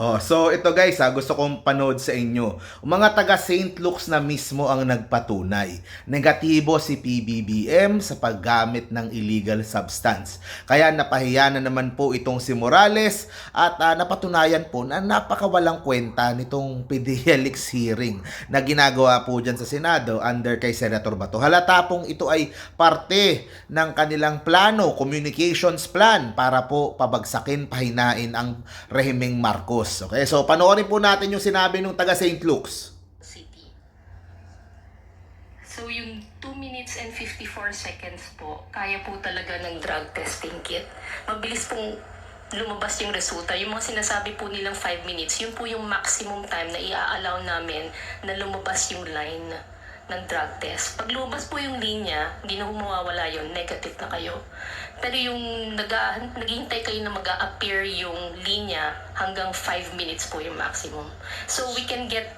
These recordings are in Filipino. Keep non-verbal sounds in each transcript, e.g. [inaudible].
Oh, so ito guys, ha, gusto kong panood sa inyo. Mga taga St. Luke's na mismo ang nagpatunay. Negatibo si PBBM sa paggamit ng illegal substance. Kaya napahiya na naman po itong si Morales at ah, napatunayan po na napakawalang kwenta nitong [laughs] PDLX hearing na ginagawa po dyan sa Senado under kay Senator Bato. Halata pong ito ay parte ng kanilang plano, communications plan para po pabagsakin, pahinain ang rehimeng Marcos. Okay, so panoorin po natin yung sinabi ng taga St. Luke's. City. So yung 2 minutes and 54 seconds po, kaya po talaga ng drug testing kit. Mabilis pong lumabas yung resulta. Yung mga sinasabi po nilang 5 minutes, yun po yung maximum time na i-allow namin na lumabas yung line ng drug test. Pag lumabas po yung linya, hindi na humawawala yun, negative na kayo. Pero yung nag naghihintay kayo na mag appear yung linya, hanggang 5 minutes po yung maximum. So we can get,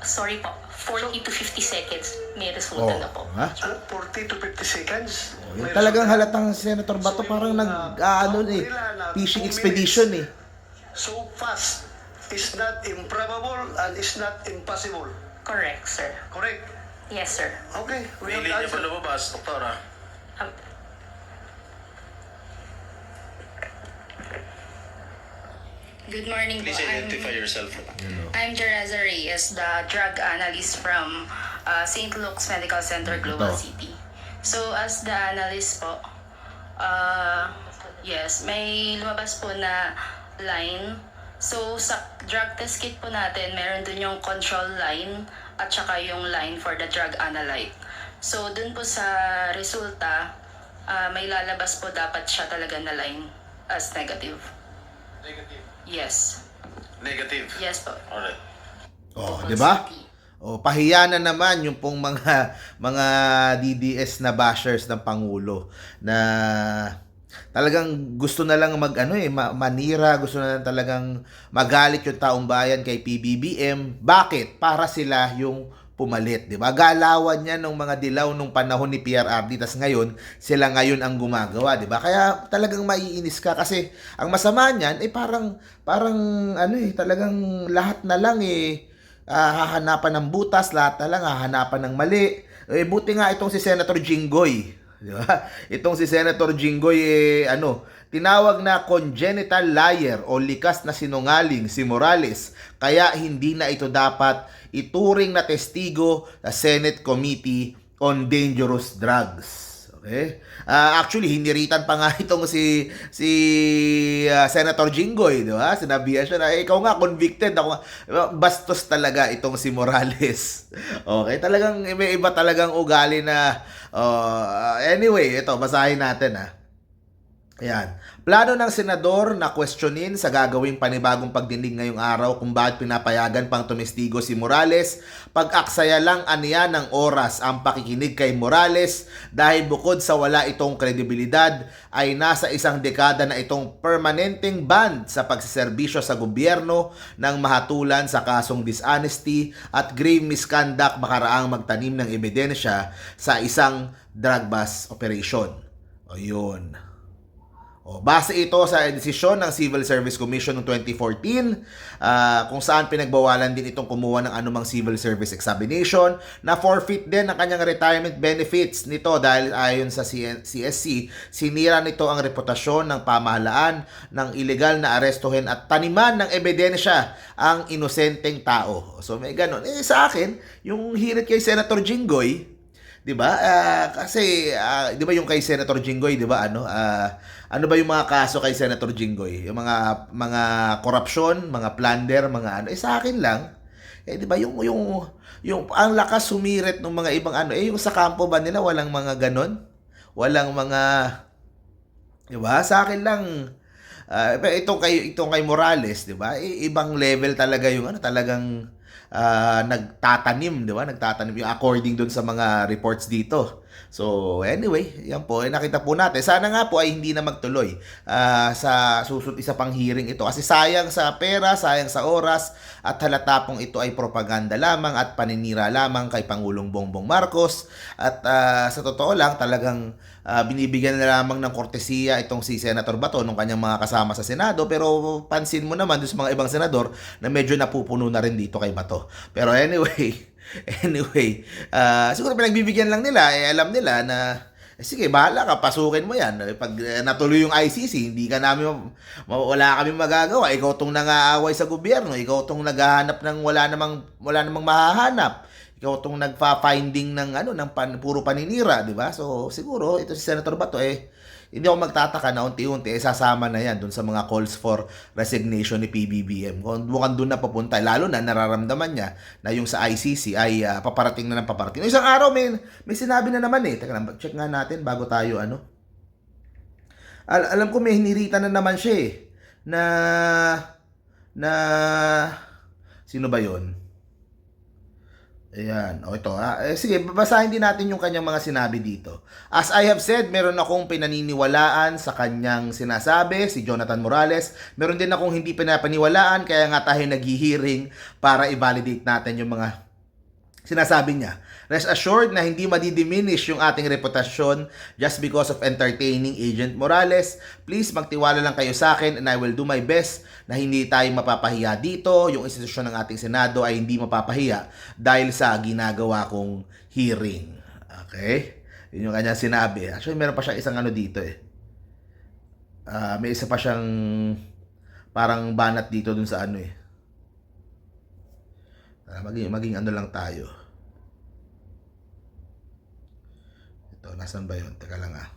sorry po, 40 to 50 seconds may resulta na po. ha? Ah, 40 to 50 seconds. Yung May talagang halatang Senator Bato So, parang yung, nag ano count eh, fishing expedition eh. So fast is not improbable and is not impossible. Correct, sir. Correct? Yes, sir. Okay. We May have linya pa answered. lumabas, doktora. Um, Good morning po. Please identify I'm, yourself. I'm Jereza Reyes, the drug analyst from uh, St. Luke's Medical Center, Global Ito. City. So as the analyst po, uh, yes, may lumabas po na line. So sa drug test kit po natin, meron dun yung control line at saka yung line for the drug analyte. So dun po sa resulta, uh, may lalabas po dapat siya talaga na line as negative. Negative. Yes. Negative. Yes po. Alright. Oh, 'di ba? City. Oh, pahiya na naman yung pong mga mga DDS na bashers ng pangulo na talagang gusto na lang mag ano eh ma- manira, gusto na lang talagang magalit yung taong bayan kay PBBM. Bakit? Para sila yung pumalit, 'di ba? Galawan niya ng mga dilaw nung panahon ni PRRD tas ngayon sila ngayon ang gumagawa, 'di ba? Kaya talagang maiinis ka kasi ang masama niyan ay parang parang ano eh talagang lahat na lang eh ah, hahanapan ng butas, lahat na lang hahanapan ng mali. Eh, buti nga itong si Senator Jinggoy. Di ba? [laughs] Itong si Senator Jinggoy, eh, ano, tinawag na congenital liar o likas na sinungaling si Morales. Kaya hindi na ito dapat ituring na testigo sa Senate Committee on Dangerous Drugs. Okay? Ah, actually, hiniritan pa nga [laughs] itong si si ah, Senator Jinggoy, di ba? Sinabihan siya na, eh, ikaw nga, convicted. Ako nga. Bastos talaga itong si Morales. [laughs] Okay? Talagang, may iba talagang ugali na, oh, anyway, ito, basahin natin, ha. Ayan. Plano ng senador na questionin sa gagawing panibagong pagdinig ngayong araw kung bakit pinapayagan pang tumestigo si Morales. Pag-aksaya lang aniya ng oras ang pakikinig kay Morales dahil bukod sa wala itong kredibilidad ay nasa isang dekada na itong permanenteng ban sa pagsiservisyo sa gobyerno ng mahatulan sa kasong dishonesty at grave misconduct makaraang magtanim ng ebidensya sa isang drug bust operation. O yun. O, base ito sa desisyon ng Civil Service Commission noong 2014 ah, kung saan pinagbawalan din itong kumuha ng anumang civil service examination na forfeit din ang kanyang retirement benefits nito dahil ayon sa CSC, sinira nito ang reputasyon ng pamahalaan ng illegal na arestuhin at taniman ng ebidensya ang inosenteng tao. So may ganon. Eh sa akin, yung hirit kay Senator Jinggoy, 'di ba? Ah, kasi ah, 'di ba yung kay Senator Jinggoy, 'di ba? Ano? ah, ano ba yung mga kaso kay Senator Jinggoy? Yung mga mga korupsyon, mga plunder, mga ano. Eh sa akin lang, eh 'di ba yung yung yung ang lakas sumirit ng mga ibang ano, eh yung sa kampo ba nila walang mga ganon? Walang mga 'di ba? Sa akin lang pero itong kay itong kay Morales, 'di ba? Eh, ibang level talaga yung ano, talagang ah, nagtatanim, 'di ba? Nagtatanim yung according doon sa mga reports dito. So, anyway, yan po, eh, nakita po natin. Sana nga po ay hindi na magtuloy ah, sa susunod isa pang hearing ito. Kasi sayang sa pera, sayang sa oras, at halata pong ito ay propaganda lamang at paninira lamang kay Pangulong Bongbong Marcos. At ah, sa totoo lang, talagang ah, binibigyan na lamang ng kortesiya itong si Senator Bato nung kanyang mga kasama sa Senado. Pero pansin mo naman doon sa mga ibang senador na medyo napupuno na rin dito kay Bato. Pero anyway, [laughs] [laughs] Anyway, ah siguro pinagbibigyan lang nila, eh, alam nila na eh, sige, bahala ka, pasukin mo yan. Eh, Pag eh, natuloy yung ICC, hindi ka namin, wala kami magagawa. Ikaw tong nangaaway sa gobyerno, ikaw tong naghahanap ng wala namang, wala namang mahahanap. Ikaw tong nagfa-finding ng ano, ng pan, puro paninira, di ba? So, siguro, ito si Senator Bato, eh, hindi ako magtataka na unti-unti, eh, sasama na yan dun sa mga calls for resignation ni PBBM. Kung mukhang dun na papunta, lalo na nararamdaman niya na yung sa ICC ay ah, paparating na ng paparating. Isang araw, may, may sinabi na naman eh. Teka lang, check nga natin bago tayo ano. Al- alam ko may hinirita na naman siya eh. Na, na, sino ba yon? Ayan. O ito. Ah, eh, sige, babasahin din natin yung kanyang mga sinabi dito. As I have said, meron akong pinaniniwalaan sa kanyang sinasabi, si Jonathan Morales. Meron din akong hindi pinapaniwalaan, kaya nga tayo naghihiring para i-validate natin yung mga sinasabi niya. Rest assured na hindi madidiminish yung ating reputasyon just because of entertaining Agent Morales. Please magtiwala lang kayo sa akin and I will do my best na hindi tayo mapapahiya dito. Yung institusyon ng ating Senado ay hindi mapapahiya dahil sa ginagawa kong hearing. Okay? Yun yung kanya sinabi. Actually, meron pa siyang isang ano dito eh. Ah, may isa pa siyang parang banat dito dun sa ano eh. Ah, maging, maging ano lang tayo. Ito, nasan ba yun? Teka lang ah.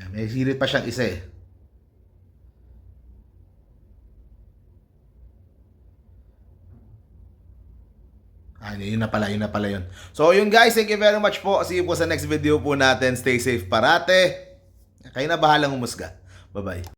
Yan, may hirit pa siyang isa eh. Ah, yun na pala, yun na pala yun. So, yun guys, thank you very much po. See you po sa next video po natin. Stay safe parate. Kayo na bahalang humusga. Bye-bye.